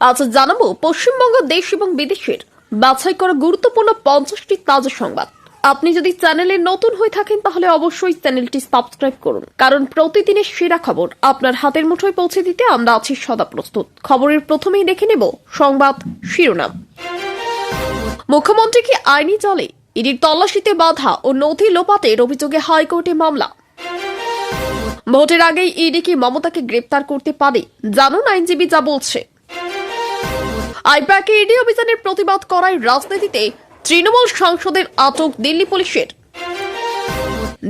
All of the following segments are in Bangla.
আজ জানাব পশ্চিমবঙ্গ দেশ এবং বিদেশের বাছাই করা গুরুত্বপূর্ণ পঞ্চাশটি তাজা সংবাদ। আপনি যদি চ্যানেলে নতুন হয়ে থাকেন তাহলে অবশ্যই চ্যানেলটি সাবস্ক্রাইব করুন। কারণ প্রতিদিনের সেরা খবর আপনার হাতের মুঠোয় পৌঁছে দিতে আমরা আছি সদা প্রস্তুত। খবরের প্রথমেই দেখে নেব সংবাদ শিরোনাম। মুখ্যমন্ত্রী কি আইনি চলে ইডির তল্লাশিতে বাধা ও নথি লোপাটের অভিযোগে হাইকোর্টে মামলা? ভোটের আগেই ইডি কি মমতাকে গ্রেপ্তার করতে পারে জানুন আইনজীবী যা বলছে। আইপ্যাকে ইডি অভিযানের প্রতিবাদ করায় রাজনীতিতে তৃণমূল সাংসদের আটক দিল্লি পুলিশের।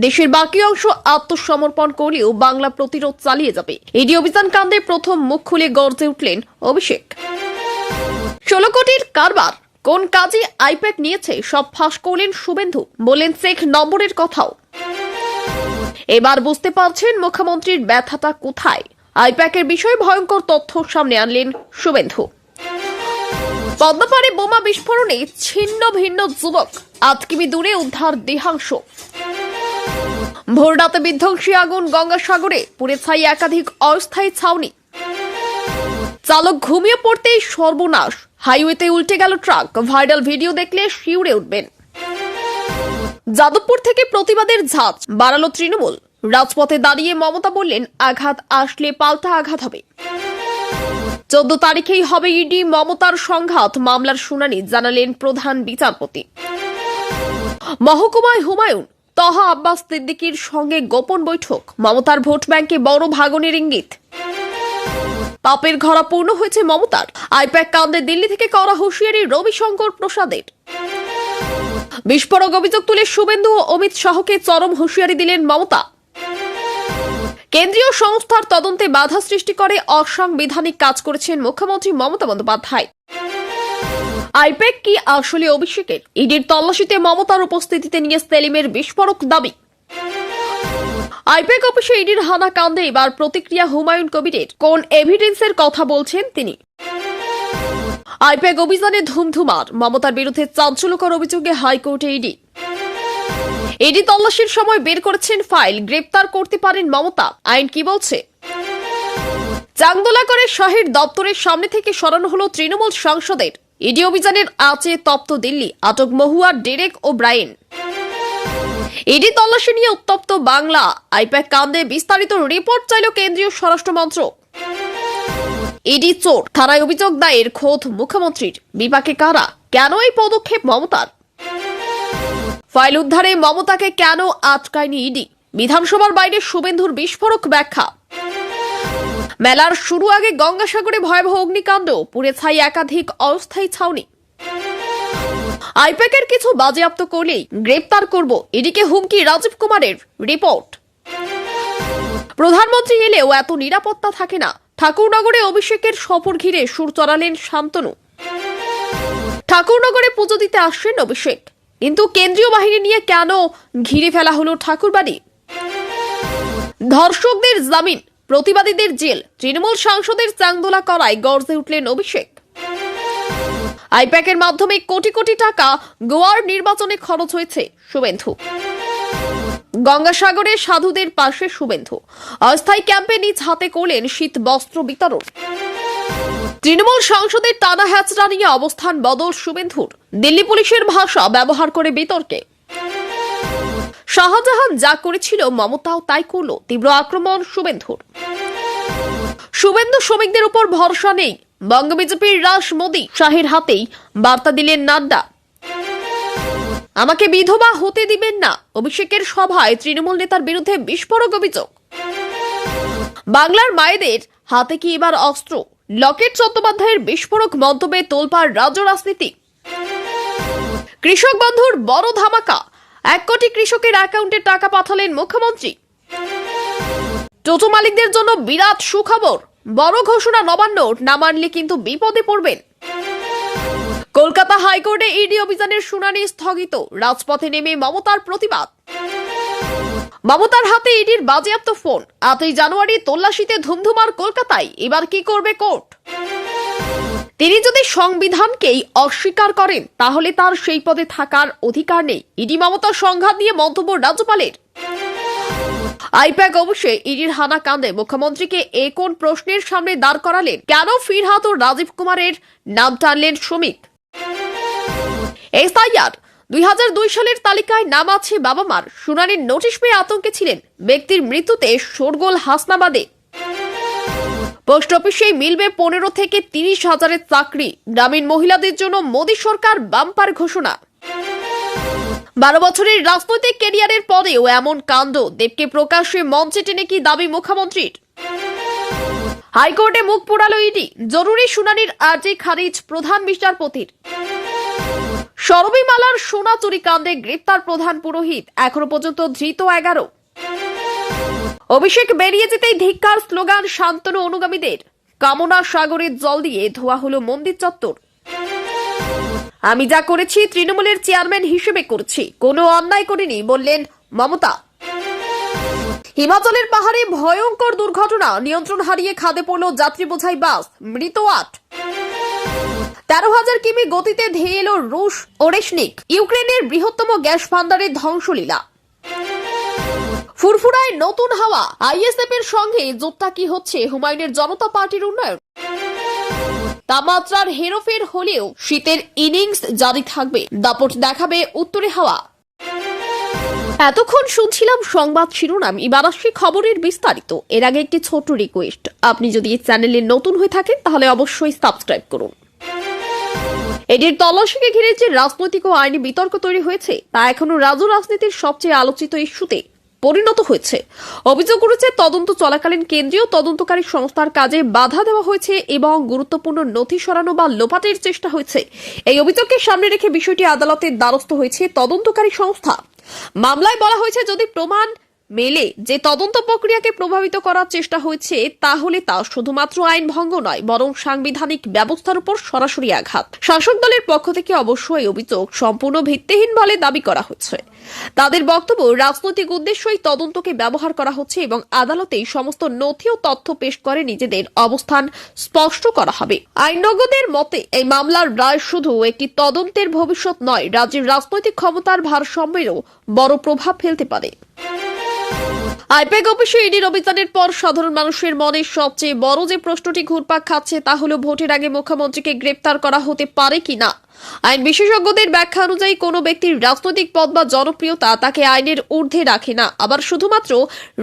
দেশের বাকি অংশ আত্মসমর্পণ করলেও বাংলা প্রতিরোধ চালিয়ে যাবে। ইডি অভিযান কাণ্ডে প্রথম মুখ খুলে গর্জে উঠলেন অভিষেক। ষোলো কোটির কারবার, কোন কাজে আইপ্যাক নিয়েছে সব ফাঁস করলেন শুভেন্দু, বললেন শেখ নম্বরের কথাও। এবার বুঝতে পারছেন মুখ্যমন্ত্রীর ব্যথাটা কোথায়। আইপ্যাকের বিষয়ে ভয়ঙ্কর তথ্য সামনে আনলেন শুভেন্দু। পদ্মপাড়ে বোমা বিস্ফোরণে ছিন্ন ভিন্ন যুবক। আট কিমি দূরে উদ্ধার দেহাংশ। ভোররাতে বিধ্বংসী আগুন গঙ্গাসাগরে, পুড়ে ছাই একাধিক অস্থায়ী ছাউনি। চালক ঘুমিয়ে পড়তেই সর্বনাশ। হাইওয়েতে উল্টে গেল ট্রাক। ভাইরাল ভিডিও দেখলে শিউরে উঠবেন। যাদবপুর থেকে প্রতিবাদের ঝাঁজ, বাড়ালো তৃণমূল। রাজপথে দাঁড়িয়ে মমতা বললেন, আঘাত আসলে পাল্টা আঘাত হবে। চোদ্দ তারিখেই হবে ইডি মমতার সংঘাত। মামলার শুনানি জানালেন প্রধান বিচারপতি। মহকুমায় হুমায়ুন, তহা আব্বাস সিদ্দিকির সঙ্গে গোপন বৈঠক। মমতার ভোট ব্যাংকে বড় ভাগনের ইঙ্গিত। পাপের ঘরা পূর্ণ হয়েছে মমতার। আইপ্যাক কাণ্ডে দিল্লি থেকে করা হুঁশিয়ারি রবিশঙ্কর প্রসাদের। বিস্ফোরক অভিযোগ তুলে শুভেন্দু ও অমিত শাহকে চরম হুঁশিয়ারি দিলেন মমতা। কেন্দ্রীয় সংস্থার তদন্তে বাধা সৃষ্টি করে অসাংবিধানিক কাজ করেছেন মুখ্যমন্ত্রী মমতা বন্দ্যোপাধ্যায়। আইপ্যাক কি আসলে অভিষেকের ইডির তল্লাশিতে মমতার উপস্থিতিতে নিয়ে সেলিমের বিস্ফোরক দাবি। আইপ্যাক অফিসে ইডির হানা কাণ্ডে এবার প্রতিক্রিয়া হুমায়ুন কবিরের। কোন এভিডেন্সের কথা বলছেন তিনি? আইপ্যাক অভিযানে ধুমধুমার। মমতার বিরুদ্ধে চাঞ্চল্যকর অভিযোগে হাইকোর্টে ইডি। ইডি তল্লাশির সময় বের করেছেন ফাইল। গ্রেপ্তার করতে পারেন মমতা। আইন কি বলছে? চাংদোলা করে শাহের দপ্তরের সামনে থেকে সরানো হলো তৃণমূল সাংসদের। ইডি অভিযানের আচে তপ্ত দিল্লি, আটক Mahua, Derek O'Brien. ED তল্লাশি নিয়ে উত্তপ্ত বাংলা। আইপ্যাক কান্দে বিস্তারিত রিপোর্ট চাইল কেন্দ্রীয় স্বরাষ্ট্র মন্ত্রক। ইডি চোর। থানায় অভিযোগ দায়ের, খোদ মুখ্যমন্ত্রীর। বিপাকে কারা? কেন এই পদক্ষেপ মমতার? ফাইল উদ্ধারে মমতাকে কেন আটকায়নি ইডি? বিধানসভার বাইরে শুভেন্দুর বিস্ফোরক ব্যাখ্যা। মেলার শুরু আগে গঙ্গাসাগরে ভয়াবহ অগ্নিকাণ্ড, পুড়ে ছাই একাধিক অস্থায়ী ছাউনি। আইপ্যাকের কিছু বাজেয়াপ্ত করলেই গ্রেপ্তার করব এদিকে হুমকি রাজীব কুমারের রিপোর্ট। প্রধানমন্ত্রী এলেও এত নিরাপত্তা থাকে না। ঠাকুরনগরে অভিষেকের সফর ঘিরে সুর চড়ালেন শান্তনু। ঠাকুরনগরে পুজো দিতে আসছেন অভিষেক। কিন্তু কেন্দ্রীয় বাহিনী নিয়ে কেন ঘিরে ফেলা হলো ঠাকুরবাড়ি? ধর্ষকদের জামিন, প্রতিবাদীদের জেল, তৃণমূল সাংসদের চাংদোলা করায় গর্জে উঠলেন অভিষেক। আইপ্যাকের মাধ্যমে কোটি কোটি টাকা গোয়ার নির্বাচনে খরচ হয়েছে শুভেন্দু। গঙ্গাসাগরে সাধুদের পাশে শুভেন্দু। অস্থায়ী ক্যাম্পে নিজ হাতে করলেন শীত বস্ত্র বিতরণ। তৃণমূল সংসদের টানা হ্যাচড়া নিয়ে অবস্থান বদল শুভেন্দুর দিল্লি পুলিশের ভাষা ব্যবহার করে বিতর্কে। শাহজাহান যা করেছিল মমতাও তাই করল, তীব্র আক্রমণ শুভেন্দুর শুভেন্দু শ্রমিকদের উপর ভরসা নেই। বঙ্গ বিজেপির রাস মোদী শাহের হাতেই বার্তা দিলেন নাড্ডা। আমাকে বিধবা হতে দিবেন না, অভিষেকের সভায় তৃণমূল নেতার বিরুদ্ধে বিস্ফোরক অভিযোগ। বাংলার মায়েদের হাতে কি এবার অস্ত্র? লকেট চট্টোপাধ্যায়ের বিস্ফোরক মন্তব্যে তোলপাড় রাজ্য রাজনীতি। কৃষক বন্ধুর বড় ধামাকা। এক কোটি কৃষকের অ্যাকাউন্টে টাকা পাঠালেন মুখ্যমন্ত্রী। টোটো মালিকদের জন্য বিরাট সুখবর। বড় ঘোষণা নবান্ন, না মানলে কিন্তু বিপদে পড়বেন। কলকাতা হাইকোর্টে ইডি অভিযানের শুনানি স্থগিত। রাজপথে নেমে মমতার প্রতিবাদ। মমতার হাতে ইডির বাজেয়াপ্ত ফোন। আটই জানুয়ারি তল্লাশিতে ধুমধুমার কলকাতায়। এবার কি করবে কোর্ট? তিনি যদি সংবিধানকেই অস্বীকার করেন, তাহলে তার সেই পদে থাকার অধিকার নেই। ইডি মমতার সংঘাত নিয়ে মন্তব্য রাজ্যপালের। আইপ্যাক অবশ্যই ইডির হানা কান্দে মুখ্যমন্ত্রীকে এ কোন প্রশ্নের সামনে দাঁড় করালেন? কেন ফিরহাত ও রাজীব কুমারের নাম টানলেন শ্রমিক এসআইআর দুই হাজার দুই সালের তালিকায় নাম আছে বাবা মার শুনানির নোটিশ পেয়ে আতঙ্কে ছিলেন ব্যক্তির মৃত্যুতে শোরগোল হাসনাবাদে। পোস্ট অফিসে মিলবে পনেরো থেকে তিরিশ হাজারের চাকরি। গ্রামীণ মহিলাদের জন্য মোদী সরকার বাম্পার ঘোষণা। বারো বছরের রাজনৈতিক ক্যারিয়ারের পরেও এমন কাণ্ড। দেবকে প্রকাশ্যে মঞ্চে টেনে কি দাবি মুখ্যমন্ত্রীর? হাইকোর্টে মুখ পোড়ালো ইডি। জরুরি শুনানির আর্জি খারিজ প্রধান বিচারপতির। সরবিমালার সোনা চুরি কাণ্ডে গ্রেপ্তার প্রধান পুরোহিত। এখনও পর্যন্ত ধৃত এগারো। অভিষেক বেরিয়ে যেতেই ধিক্কার, স্লোগান শান্তনু অনুগামীদের। কামনা সাগরের জল দিয়ে ধোয়া হলো মন্দির চত্বর। আমি যা করেছি তৃণমূলের চেয়ারম্যান হিসেবে করছি। কোনো অন্যায় করিনি, বললেন মমতা। হিমাচলের পাহাড়ে ভয়ঙ্কর দুর্ঘটনা। নিয়ন্ত্রণ হারিয়ে খাদে পড়ল যাত্রী বোঝাই বাস। মৃত আট। তেরো হাজার কিমি গতিতে ধেয়ে এলো রুশ ওরেশনিক, ইউক্রেনের বৃহত্তম গ্যাস ভান্ডারের ধ্বংসলীলা। ফুরফুরায় নতুন হাওয়া, আইএসএফ এর সঙ্গে যোগটা কি হচ্ছে হুমায়ুনের জনতা পার্টির উন্নয়ন? তাপমাত্রার হেরফের হলেও শীতের ইনিংস জারি থাকবে। দাপট দেখাবে উত্তরে হাওয়া। এতক্ষণ শুনছিলাম সংবাদ শিরোনাম। এবার আসছে খবরের বিস্তারিত। এর আগে একটি ছোট রিকোয়েস্ট আপনি যদি এই চ্যানেলে নতুন হয়ে থাকেন, তাহলে অবশ্যই সাবস্ক্রাইব করুন। এটির তল্লাশিকে ঘিরে যে রাজনৈতিক ও আইনি বিতর্ক তৈরি হয়েছে, তা এখনও রাজ্য রাজনীতির সবচেয়ে আলোচিত ইস্যুতে পরিণত হয়েছে। অভিযোগ করেছে তদন্ত চলাকালীন কেন্দ্রীয় তদন্তকারী সংস্থার কাজে বাধা দেওয়া হয়েছে এবং গুরুত্বপূর্ণ নথি সরানো বা লোপাটের চেষ্টা হয়েছে। এই অভিযোগকে সামনে রেখে বিষয়টি আদালতের দ্বারস্থ হয়েছে তদন্তকারী সংস্থা। মামলায় বলা হয়েছে, যদি প্রমাণ মেলে যে তদন্ত প্রক্রিয়াকে প্রভাবিত করার চেষ্টা হয়েছে, তাহলে তা শুধুমাত্র আইন ভঙ্গ নয়, বরং সাংবিধানিক ব্যবস্থার উপর সরাসরি আঘাত। শাসক দলের পক্ষ থেকে অবশ্য এই অভিযোগ সম্পূর্ণ ভিত্তিহীন বলে দাবি করা হচ্ছে। তাদের বক্তব্য, রাজনৈতিক উদ্দেশ্যই তদন্তকে ব্যবহার করা হচ্ছে এবং আদালতেই সমস্ত নথি ও তথ্য পেশ করে নিজেদের অবস্থান স্পষ্ট করা হবে। আইনজ্ঞদের মতে, এই মামলার রায় শুধু একটি তদন্তের ভবিষ্যৎ নয়, রাজ্যের রাজনৈতিক ক্ষমতার ভারসাম্যেরও বড় প্রভাব ফেলতে পারে। আইপ্যাক অফিসে ইডির অভিযানের পর সাধারণ মানুষের মনে সবচেয়ে বড় যে প্রশ্নটি ঘুরপাক খাচ্ছে তা হলো ভোটের আগে মুখ্যমন্ত্রীকে গ্রেপ্তার করা হতে পারে কিনা? আইন বিশেষজ্ঞদের ব্যাখ্যা অনুযায়ী কোনো ব্যক্তির রাজনৈতিক পদ বা জনপ্রিয়তা তাকে আইনের ঊর্ধ্বে রাখে না। আবার শুধুমাত্র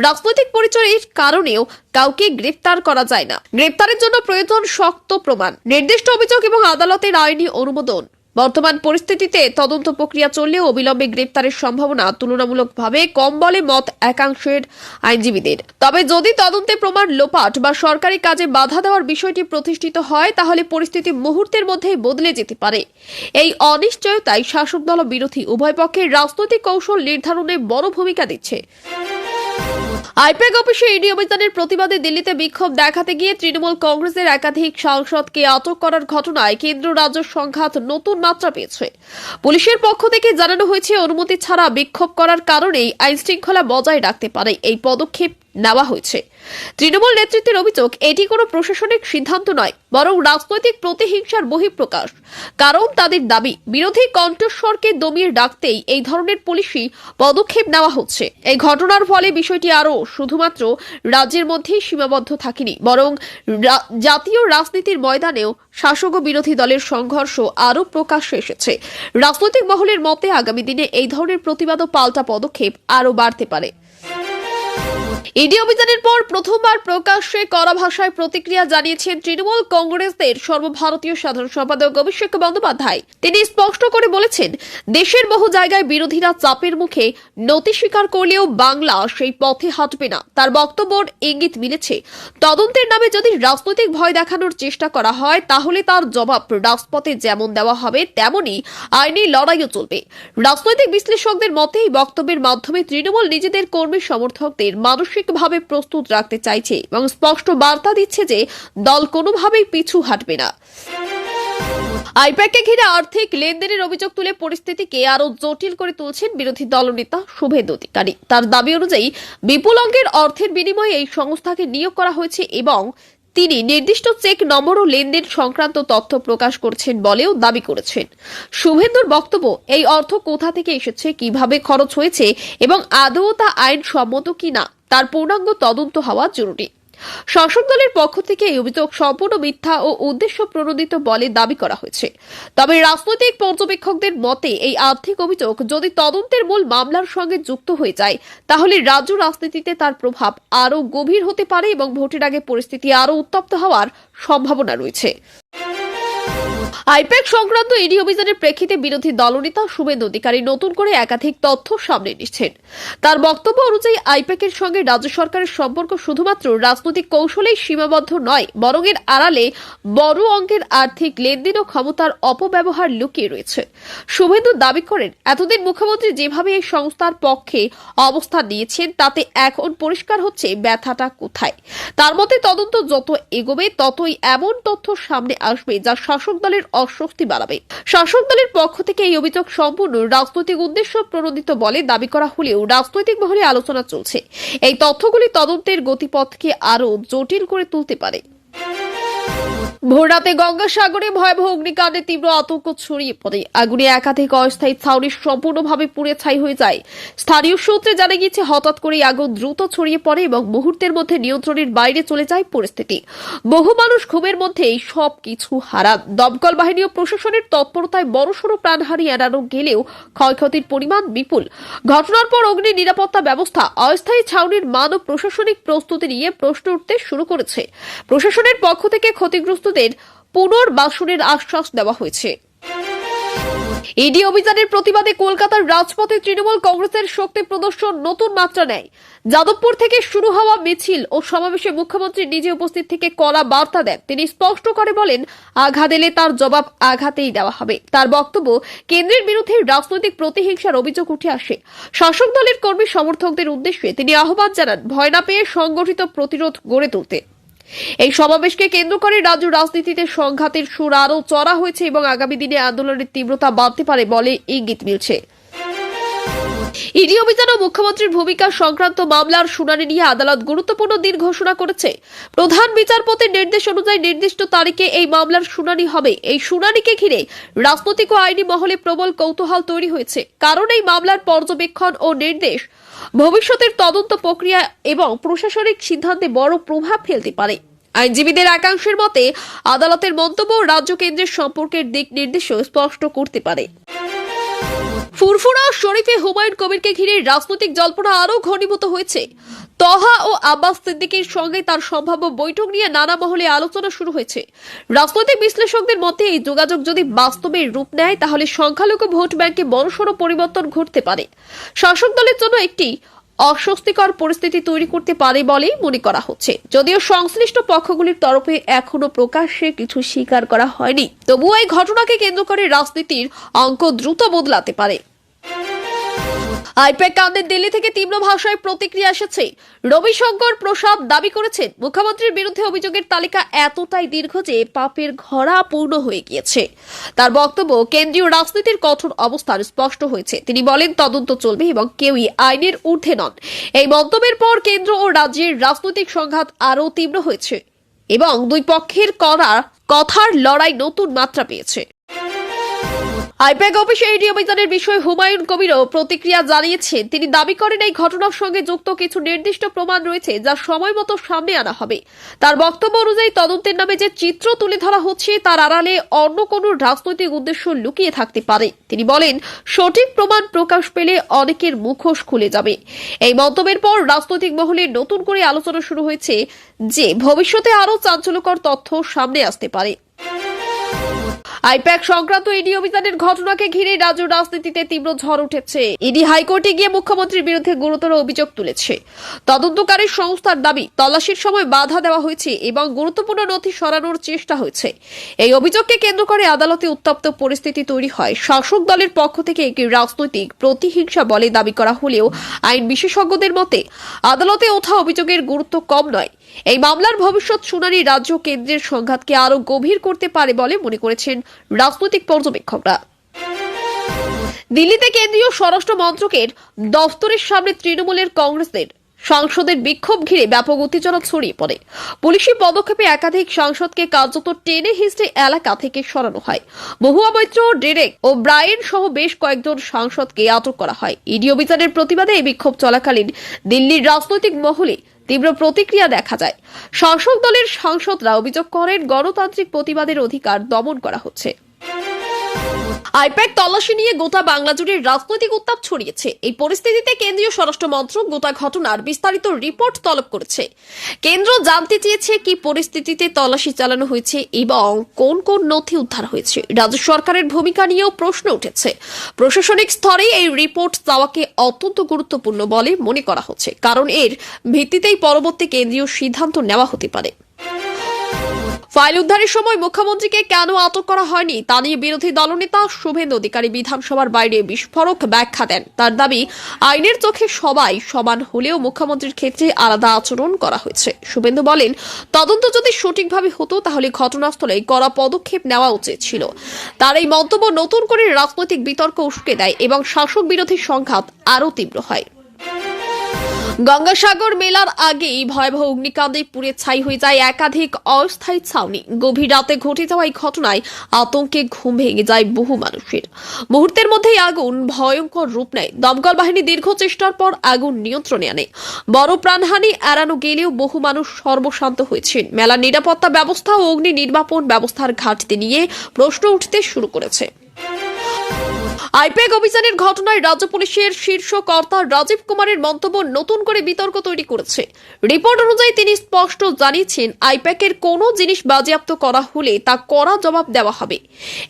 রাজনৈতিক পরিচয়ের কারণেও কাউকে গ্রেপ্তার করা যায় না। গ্রেপ্তারের জন্য প্রয়োজন শক্ত প্রমাণ, নির্দিষ্ট অভিযোগ এবং আদালতের আইনি অনুমোদন। বর্তমান পরিস্থিতিতে তদন্ত প্রক্রিয়া চললেও অবিলম্বে গ্রেপ্তারের সম্ভাবনা তুলনামূলকভাবে কম বলে মত একাংশের আইনজীবীদের। তবে যদি তদন্তে প্রমাণ লোপাট বা সরকারি কাজে বাধা দেওয়ার বিষয়টি প্রতিষ্ঠিত হয়, তাহলে পরিস্থিতি মুহূর্তের মধ্যেই বদলে যেতে পারে। এই অনিশ্চয়তাই শাসক দল বিরোধী উভয় পক্ষের রাজনৈতিক কৌশল নির্ধারণে বড় ভূমিকা দিচ্ছে। আইপ্যাক অফিসে ইডি অভিযানের প্রতিবাদে দিল্লিতে বিক্ষোভ দেখাতে গিয়ে তৃণমূল কংগ্রেসের একাধিক সাংসদকে আটক করার ঘটনায় কেন্দ্র রাজ্য সংঘাত নতুন মাত্রা পেয়েছে। পুলিশের পক্ষ থেকে জানানো হয়েছে, অনুমতি ছাড়া বিক্ষোভ করার কারণেই আইন শৃঙ্খলা বজায় রাখতে পারে। এই পদক্ষেপ নেওয়া হয়েছে। তৃণমূল নেতৃত্বের অভিযোগ, এটি কোনো প্রশাসনিক সিদ্ধান্ত নয়, বরং রাজনৈতিক প্রতিহিংসার বহিঃপ্রকাশ। কারণ তাদের দাবি, বিরোধী কণ্ঠস্বরকে দমিয়ে ডাকতেই এই ধরনের পুলিশি পদক্ষেপ নেওয়া হচ্ছে। এই ঘটনার ফলে বিষয়টি আরও শুধুমাত্র রাজ্যের মধ্যেই সীমাবদ্ধ থাকেনি, বরং জাতীয় রাজনীতির ময়দানেও শাসক ও বিরোধী দলের সংঘর্ষ আরও প্রকাশ্যে এসেছে। রাজনৈতিক মহলের মতে, আগামী দিনে এই ধরনের প্রতিবাদ ও পাল্টা পদক্ষেপ আরও বাড়তে পারে। ইডি অভিযানের পর প্রথমবার প্রকাশ্যে কড়া ভাষায় প্রতিক্রিয়া জানিয়েছেন তৃণমূল কংগ্রেসের সর্বভারতীয় সাধারণ সম্পাদক অভিষেক বন্দ্যোপাধ্যায়। তিনি স্পষ্ট করে বলেছেন, দেশের বহু জায়গায় বিরোধীরা চাপের মুখে নতি স্বীকার করলেও বাংলা সেই পথে হাঁটবে না। তার বক্তব্যর ইঙ্গিত মিলেছে। তদন্তের নামে যদি রাজনৈতিক ভয় দেখানোর চেষ্টা করা হয়, তাহলে তার জবাব রাজপথে যেমন দেওয়া হবে, তেমনই আইনি লড়াইও চলবে। রাজনৈতিক বিশ্লেষকদের মতে এই বক্তব্যের মাধ্যমে তৃণমূল নিজেদের কর্মী সমর্থকদের মানসিকভাবে প্রস্তুত রাখতে চাইছে এবং স্পষ্ট বার্তা দিচ্ছে যে দল কোনোভাবেই পিছু হাঁটবে না। আইপ্যাককে ঘিরে আর্থিক লেনদেনের অভিযোগ তুলে পরিস্থিতিকে আরও জটিল করে তুলছেন বিরোধী দলনেতা শুভেন্দু অধিকারী। তার দাবি অনুযায়ী বিপুল অঙ্কের অর্থের বিনিময়ে এই সংস্থাকে নিয়োগ করা হয়েছে এবং তিনি নির্দিষ্ট চেক নম্বর ও লেনদেন সংক্রান্ত তথ্য প্রকাশ করছেন বলেও দাবি করেছেন। শুভেন্দুর বক্তব্য, এই অর্থ কোথা থেকে এসেছে, কীভাবে খরচ হয়েছে এবং আদৌ তা আইনসম্মত কিনা তার পূর্ণাঙ্গ তদন্ত হওয়া জরুরি। শাসক দলের পক্ষ থেকে এই অভিযোগ সম্পূর্ণ মিথ্যা ও উদ্দেশ্য প্রণোদিত বলে দাবি করা হয়েছে। তবে রাজনৈতিক পর্যবেক্ষকদের মতে, এই আর্থিক অভিযোগ যদি তদন্তের মূল মামলার সঙ্গে যুক্ত হয়ে যায়, তাহলে রাজ্য রাজনীতিতে তার প্রভাব আরও গভীর হতে পারে এবং ভোটের আগে পরিস্থিতি আরও উত্তপ্ত হওয়ার সম্ভাবনা রয়েছে। আইপ্যাক সংক্রান্ত ইডি অভিযানের প্রেক্ষিতে বিরোধী দলনেতা শুভেন্দু অধিকারী নতুন করে একাধিক তথ্য সামনে এনেছেন তার বক্তব্য অনুযায়ী আইপ্যাকের সঙ্গে রাজ্য সরকারের সম্পর্ক শুধুমাত্র রাজনৈতিক কৌশলেই সীমাবদ্ধ নয়, বরং এর আড়ালে বড় অঙ্কের আর্থিক লেনদেন ও ক্ষমতার অপব্যবহার লুকিয়ে রয়েছে। শুভেন্দু দাবি করেন, এতদিন মুখ্যমন্ত্রী যেভাবে এই সংস্থার পক্ষে অবস্থান নিয়েছেন, তাতে এখন পরিষ্কার হচ্ছে ব্যথাটা কোথায়। তার মতে তদন্ত যত এগোবে, ততই এমন তথ্য সামনে আসবে যা শাসক দলের অস্বস্তি বাড়াবে। শাসক দলের পক্ষ থেকে এই অভিযোগ সম্পূর্ণ রাজনৈতিক উদ্দেশ্য প্রণোদিত বলে দাবি করা হলেও রাজনৈতিক মহলে আলোচনা চলছে। এই তথ্যগুলি তদন্তের গতিপথকে আরও জটিল করে তুলতে পারে। ভোররাতে গঙ্গাসাগরে ভয়াবহ অগ্নিকাণ্ডে তীব্র আতঙ্ক ছড়িয়ে পড়ে। আগুনে একাধিক অস্থায়ী ছাউনি সম্পূর্ণভাবে পুড়ে ছাই হয়ে যায়। স্থানীয় সূত্রে জানা গিয়েছে, হঠাৎ করে আগুন দ্রুত ছড়িয়ে পড়ে এবং মুহূর্তের মধ্যে নিয়ন্ত্রণের বাইরে চলে যায় পরিস্থিতি। বহু মানুষ ঘুমের মধ্যেই সব কিছু হারান। দমকল বাহিনী ও প্রশাসনের তৎপরতায় বড়সড় প্রাণহানি এড়ানো গেলেও ক্ষয়ক্ষতির পরিমাণ বিপুল। ঘটনার পর অগ্নি নিরাপত্তা ব্যবস্থা, অস্থায়ী ছাউনির মান ও প্রশাসনিক প্রস্তুতি নিয়ে প্রশ্ন উঠতে শুরু করেছে। প্রশাসনের পক্ষ থেকে ক্ষতিগ্রস্তদের পুনর্বাসনের আশ্বাস দেওয়া হয়েছে। ইডি অভিযানের প্রতিবাদে কলকাতার রাজপথে তৃণমূল কংগ্রেসের শক্তি প্রদর্শন নতুন মাত্রা নেয়। যাদবপুর থেকে শুরু হওয়া মিছিল ও সমাবেশে মুখ্যমন্ত্রী নিজে উপস্থিত থেকে কড়া বার্তা দেন। তিনি স্পষ্ট করে বলেন, আঘাত এলে তার জবাব আঘাতেই দেওয়া হবে। তার বক্তব্য, কেন্দ্রের বিরুদ্ধে রাজনৈতিক প্রতিহিংসার অভিযোগ উঠে আসে। শাসক দলের কর্মী সমর্থকদের উদ্দেশ্যে তিনি আহ্বান জানান, ভয় না পেয়ে সংগঠিত প্রতিরোধ গড়ে তুলতে। এই সমাবেশকে কেন্দ্র করে রাজ্য রাজনীতিতে সংঘাতের সুর আরও চড়া হয়েছে এবং আগামী দিনে আন্দোলনের তীব্রতা বাড়তে পারে বলে ইঙ্গিত মিলছে। ইডি মুখ্যমন্ত্রীর ভূমিকা সংক্রান্ত মামলার শুনানি নিয়ে আদালত গুরুত্বপূর্ণ দিন ঘোষণা করেছে। প্রধান বিচারপতির নির্দেশ অনুযায়ী নির্দিষ্ট তারিখে এই মামলার শুনানি হবে। এই শুনানিকে ঘিরে রাজনৈতিক ও আইনি মহলে প্রবল কৌতূহল তৈরি হয়েছে। কারণ এই মামলার পর্যবেক্ষণ ও নির্দেশ ভবিষ্যতের তদন্ত প্রক্রিয়া এবং প্রশাসনিক সিদ্ধান্তে বড় প্রভাব ফেলতে পারে। আইনজীবীদের একাংশের মতে, আদালতের মন্তব্য রাজ্য কেন্দ্রের সম্পর্কের দিক নির্দেশও স্পষ্ট করতে পারে। ফুরফুরা শরীফে হুমায়ুন কবিরকে ঘিরে রাজনৈতিক জল্পনা আরও ঘনীভূত হয়েছে। তহা ও আব্বাস সিদ্দিকের সঙ্গে তার সম্ভাব্য বৈঠক নিয়ে নানা মহলে আলোচনা শুরু হয়েছে। রাজনৈতিক বিশ্লেষকদের মতে এই যোগাযোগ যদি বাস্তবে রূপ নেয়, তাহলে সংখ্যালঘু ভোট ব্যাংকে বড়সড় পরিবর্তন ঘটতে পারে। শাসক দলের জন্য একটি অস্বস্তিকর পরিস্থিতি তৈরি করতে পারে বলেই মনে করা হচ্ছে। যদিও সংশ্লিষ্ট পক্ষগুলির তরফে এখনও প্রকাশ্যে কিছু স্বীকার করা হয়নি। তবুও এই ঘটনাকে কেন্দ্র করে রাজনীতির অঙ্ক দ্রুত বদলাতে পারে। আইপ্যাক কাণ্ডে দিল্লি থেকে তীব্র ভাষায় প্রতিক্রিয়া এসেছে। রবিশঙ্কর প্রসাদ দাবি করেছেন, মুখ্যমন্ত্রীর বিরুদ্ধে অভিযোগের তালিকা এতটাই দীর্ঘ যে পাপের ঘরা পূর্ণ হয়ে গিয়েছে। তার বক্তব্য, কেন্দ্রীয় রাজনীতির কঠোর অবস্থান স্পষ্ট হয়েছে। তিনি বলেন, তদন্ত চলবে এবং কেউই আইনের ঊর্ধ্বে নন। এই মন্তব্যের পর কেন্দ্র ও রাজ্যের রাজনৈতিক সংঘাত আরও তীব্র হয়েছে এবং দুই পক্ষের করা, কথার লড়াই নতুন মাত্রা পেয়েছে। আইপ্যাক অফিসে ইডি অভিযানের বিষয়ে হুমায়ুন কবিরও প্রতিক্রিয়া জানিয়েছেন। তিনি দাবি করেন, এই ঘটনার সঙ্গে যুক্ত কিছু নির্দিষ্ট প্রমাণ রয়েছে যা সময় মতো সামনে আনা হবে। তার বক্তব্য অনুযায়ী তদন্তের নামে যে চিত্র তুলে ধরা হচ্ছে, তার আড়ালে অন্য কোনো রাজনৈতিক উদ্দেশ্য লুকিয়ে থাকতে পারে। তিনি বলেন, সঠিক প্রমাণ প্রকাশ পেলে অনেকের মুখোশ খুলে যাবে। এই মন্তব্যের পর রাজনৈতিক মহলে নতুন করে আলোচনা শুরু হয়েছে যে, ভবিষ্যতে আরও চাঞ্চল্যকর তথ্য সামনে আসতে পারে। আইপ্যাক সংক্রান্ত ইডি অভিযানের ঘটনাকে ঘিরে রাজ্য রাজনীতিতে তীব্র ঝড় উঠেছে। ইডি হাইকোর্টে গিয়ে মুখ্যমন্ত্রীর বিরুদ্ধে গুরুতর অভিযোগ তুলেছে। তদন্তকারী সংস্থার দাবি, তল্লাশির সময় বাধা দেওয়া হয়েছে এবং গুরুত্বপূর্ণ নথি সরানোর চেষ্টা হয়েছে। এই অভিযোগকে কেন্দ্র করে আদালতে উত্তপ্ত পরিস্থিতি তৈরি হয়। শাসক দলের পক্ষ থেকে একটি রাজনৈতিক প্রতিহিংসা বলে দাবি করা হলেও আইন বিশেষজ্ঞদের মতে, আদালতে ওঠা অভিযোগের গুরুত্ব কম নয়। এই মামলার ভবিষ্যৎ শুনানি রাজ্য কেন্দ্রের সংঘাতকে আরও গভীর করতে পারে বলে মনে করেছেন রাজনৈতিক পর্যবেক্ষকরা। দিল্লিতে কেন্দ্রীয় স্বরাষ্ট্র মন্ত্রকের দফতরের সামনে তৃণমূলের কংগ্রেসের সাংসদের বিক্ষোভ ঘিরে ব্যাপক উত্তেজনা ছড়িয়ে পড়ে। পুলিশি পদক্ষেপে একাধিক সাংসদকে কার্যত টেনে হিস্ট্রি এলাকা থেকে সরানো হয়। Mahua Moitra Derek O'Brien সহ বেশ কয়েকজন সাংসদকে আটক করা হয়। ইডি অভিযানের প্রতিবাদে এই বিক্ষোভ চলাকালীন দিল্লির রাজনৈতিক মহলে তীব্র প্রতিক্রিয়া দেখা যায়। শাসক দলের সাংসদরা অভিযোগ করেন, গণতান্ত্রিক প্রতিবাদের অধিকার দমন করা হচ্ছে। আইপ্যাক তল্লাশি নিয়ে গোটা বাংলা জুড়ে রাজনৈতিক উত্তাপ ছড়িয়েছে। এই পরিস্থিতিতে কেন্দ্রীয় স্বরাষ্ট্র মন্ত্রক গোটা ঘটনার বিস্তারিত রিপোর্ট তলব করেছে। কেন্দ্র জানতে চেয়েছে কি পরিস্থিতিতে তল্লাশি চালানো হয়েছে এবং কোন কোন নথি উদ্ধার হয়েছে। রাজ্য সরকারের ভূমিকা নিয়েও প্রশ্ন উঠেছে। প্রশাসনিক স্তরে এই রিপোর্ট চাওয়াকে অত্যন্ত গুরুত্বপূর্ণ বলে মনে করা হচ্ছে। কারণ এর ভিত্তিতেই পরবর্তী কেন্দ্রীয় সিদ্ধান্ত নেওয়া হতে পারে। ফাইল উদ্ধারের সময় মুখ্যমন্ত্রীকে কেন আটক করা হয়নি? তা নিয়ে বিরোধী দলনেতা শুভেন্দু অধিকারী বিধানসভার বাইরে বিস্ফোরক ব্যাখ্যা দেন। তার দাবি, আইনের চোখে সবাই সমান হলেও মুখ্যমন্ত্রীর ক্ষেত্রে আলাদা আচরণ করা হয়েছে। শুভেন্দু বলেন, তদন্ত যদি সঠিকভাবে হতো, তাহলে ঘটনাস্থলে কড়া পদক্ষেপ নেওয়া উচিত ছিল। তার এই মন্তব্য নতুন করে রাজনৈতিক বিতর্ক উস্কে দেয় এবং শাসক বিরোধী সংঘাত আরও তীব্র হয়। গঙ্গাসাগর মেলার আগেই ভয়াবহ অগ্নিকাণ্ডে পুড়ে ছাই হয়ে যায় একাধিক অস্থায়ী ছাউনি। গভীর রাতে ঘটে যাওয়া এই ঘটনায় আতঙ্কে ঘুম ভেঙে যায় বহু মানুষের। মুহূর্তের মধ্যেই আগুন ভয়ঙ্কর রূপ নেয়। দমকল বাহিনী দীর্ঘ চেষ্টার পর আগুন নিয়ন্ত্রণে আনে। বড় প্রাণহানি এড়ানো গেলেও বহু মানুষ সর্বশান্ত হয়েছেন। মেলার নিরাপত্তা ব্যবস্থা ও অগ্নি নির্বাপন ব্যবস্থার ঘাটতি নিয়ে প্রশ্ন উঠতে শুরু করেছে। আইপ্যাক অভিযানের ঘটনায় রাজ্য পুলিশের শীর্ষ কর্তা রাজীব কুমারের মন্তব্য নতুন করে বিতর্ক তৈরি করেছে। রিপোর্ট অনুযায়ী তিনি স্পষ্ট জানিয়েছেন, আইপ্যাকের কোনো জিনিস বাজেয়াপ্ত করা হলে তা কড়া জবাব দেওয়া হবে।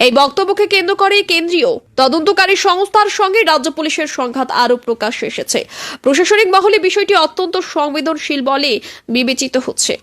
এই বক্তব্যকে কেন্দ্র করে কেন্দ্রীয় তদন্তকারী সংস্থার সঙ্গে রাজ্য পুলিশের সংঘাত আরও প্রকাশ এসেছে। প্রশাসনিক মহলে বিষয়টি অত্যন্ত সংবেদনশীল বলে বিবেচিত হচ্ছে।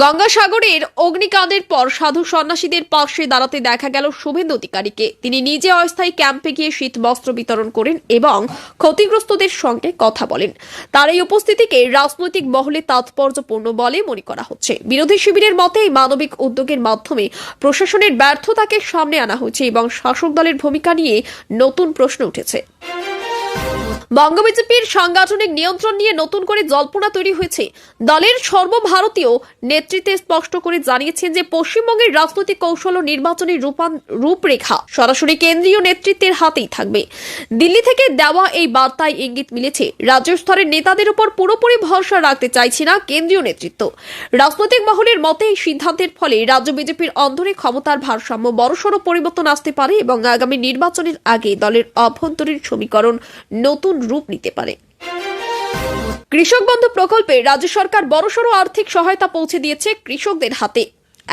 গঙ্গাসাগরের অগ্নিকাণ্ডের পর সাধু সন্ন্যাসীদের পাশে দাঁড়াতে দেখা গেল শুভেন্দু অধিকারীকে। তিনি নিজে অস্থায়ী ক্যাম্পে গিয়ে শীত বস্ত্র বিতরণ করেন এবং ক্ষতিগ্রস্তদের সঙ্গে কথা বলেন। তার এই উপস্থিতিকে রাজনৈতিক মহলে তাৎপর্যপূর্ণ বলে মনে করা হচ্ছে। বিরোধী শিবিরের মতে এই মানবিক উদ্যোগের মাধ্যমে প্রশাসনের ব্যর্থতাকে সামনে আনা হয়েছে এবং শাসক দলের ভূমিকা নিয়ে নতুন প্রশ্ন উঠেছে। বঙ্গ বিজেপির সাংগঠনিক নিয়ন্ত্রণ নিয়ে নতুন করে জল্পনা তৈরি হয়েছে। দলের সর্বভারতীয় নেতৃত্বে স্পষ্ট করে জানিয়েছেন যে, পশ্চিমবঙ্গের রাজনৈতিক কৌশল ও নির্বাচনী রূপান, রূপরেখা সরাসরি কেন্দ্রীয় নেতৃত্বের হাতেই থাকবে। দিল্লি থেকে দেওয়া এই বার্তায় ইঙ্গিত মিলেছে, রাজ্য স্তরের নেতাদের উপর পুরোপুরি ভরসা রাখতে চাইছে না কেন্দ্রীয় নেতৃত্ব। রাজনৈতিক মহলের মতে, এই সিদ্ধান্তের ফলে রাজ্য বিজেপির অন্দরে ক্ষমতার ভারসাম্য বড়সড় পরিবর্তন আসতে পারে এবং আগামী নির্বাচনের আগে দলের অভ্যন্তরীণ সমীকরণ নতুন রূপ নিতে পারে। কৃষক বন্ধু প্রকল্পে রাজ্য সরকার বড়সড় আর্থিক সহায়তা পৌঁছে দিয়েছে কৃষকদের হাতে।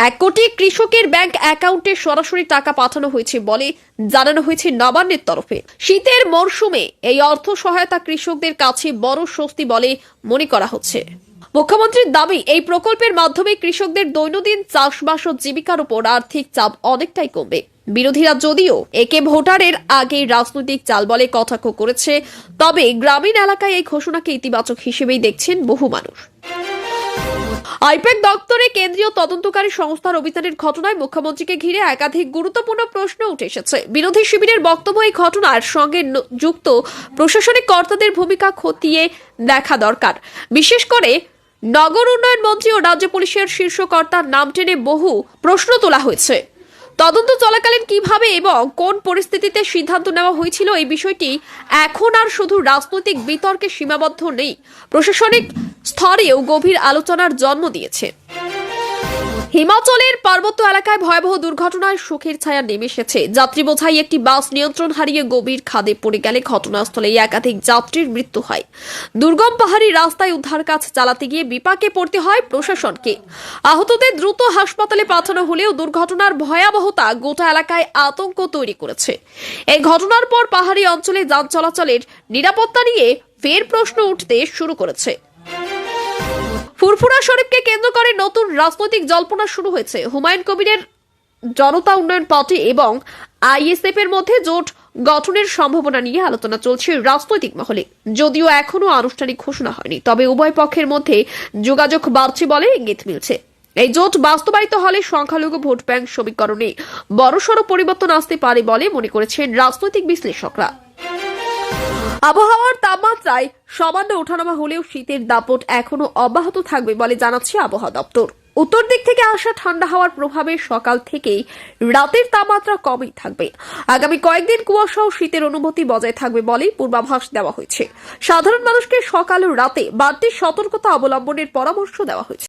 এক কোটি কৃষকের ব্যাংক অ্যাকাউন্টে সরাসরি টাকা পাঠানো হয়েছে বলে জানানো হয়েছে নবান্নের তরফে। শীতের মরশুমে এই অর্থ সহায়তা কৃষকদের কাছে বড় স্বস্তি বলে মনে করা হচ্ছে। মুখ্যমন্ত্রীর দাবি, এই প্রকল্পের মাধ্যমে কৃষকদের দৈনন্দিন চাষবাস ও জীবিকার উপর আর্থিক চাপ অনেকটাই কমবে। বিরোধীরা যদিও একে ভোটারের আগে রাজনৈতিক চাল বলে কটাক্ষ করেছে, তবে গ্রামীণ এলাকায় এই ঘোষণাকে ইতিবাচক হিসেবেই দেখছেন বহু মানুষ। আইপ্যাক দপ্তরে কেন্দ্রীয় তদন্তকারী সংস্থার অভিযানের ঘটনায় মুখ্যমন্ত্রীকে ঘিরে একাধিক গুরুত্বপূর্ণ প্রশ্ন উঠে এসেছে। বিরোধী শিবিরের বক্তব্য এই ঘটনার সঙ্গে যুক্ত প্রশাসনিক কর্তাদের ভূমিকা খতিয়ে দেখা দরকার। বিশেষ করে নগর উন্নয়ন মন্ত্রী ও রাজ্য পুলিশের শীর্ষ কর্তার নাম টেনে বহু প্রশ্ন তোলা হয়েছে। তদন্ত চলাকালীন কীভাবে এবং কোন পরিস্থিতিতে সিদ্ধান্ত নেওয়া হয়েছিল এই বিষয়টি এখন আর শুধু রাজনৈতিক বিতর্কে সীমাবদ্ধ নেই। প্রশাসনিক স্তরেও গভীর আলোচনার জন্ম দিয়েছে। হিমাচলের পার্বত্য এলাকায় ভয়াবহ দুর্ঘটনায় সুখের ছায়া নেমে এসেছে। যাত্রী বোঝাই একটি বাস নিয়ন্ত্রণ হারিয়ে গভীর খাদে পড়ে গেলে ঘটনাস্থলে একাধিক যাত্রীর মৃত্যু হয়। দুর্গম পাহাড়ি রাস্তায় উদ্ধার কাজ চালাতে গিয়ে বিপাকে পড়তে হয় প্রশাসনকে। আহতদের দ্রুত হাসপাতালে পাঠানো হলেও দুর্ঘটনার ভয়াবহতা গোটা এলাকায় আতঙ্ক তৈরি করেছে। এই ঘটনার পর পাহাড়ি অঞ্চলে যান চলাচলের নিরাপত্তা নিয়ে ফের প্রশ্ন উঠতে শুরু করেছে। ফুরফুরা শরীফকে কেন্দ্র করে নতুন রাজনৈতিক জল্পনা শুরু হয়েছে। হুমায়ুন কবিরের জনতা উন্নয়ন পার্টি এবং আইএসএফ এর মধ্যে জোট গঠনের সম্ভাবনা নিয়ে আলোচনা চলছে রাজনৈতিক মহলে। যদিও এখনও আনুষ্ঠানিক ঘোষণা হয়নি, তবে উভয় পক্ষের মধ্যে যোগাযোগ বাড়ছে বলে ইঙ্গিত মিলছে। এই জোট বাস্তবায়িত হলে সংখ্যালঘু ভোট ব্যাংক সমীকরণে বড়সড় পরিবর্তন আসতে পারে বলে মনে করেছেন রাজনৈতিক বিশ্লেষকরা। আবহাওয়ার তাপমাত্রায় সামান্য ওঠানামা হলেও শীতের দাপট এখনও অব্যাহত থাকবে বলে জানাচ্ছে আবহাওয়া দপ্তর। উত্তর দিক থেকে আসা ঠান্ডা হাওয়ার প্রভাবে সকাল থেকেই রাতের তাপমাত্রা কমই থাকবে। আগামী কয়েকদিন কুয়াশা ও শীতের অনুভূতি বজায় থাকবে বলেই পূর্বাভাস দেওয়া হয়েছে। সাধারণ মানুষকে সকাল ও রাতে বাড়তি সতর্কতা অবলম্বনের পরামর্শ দেওয়া হয়েছে।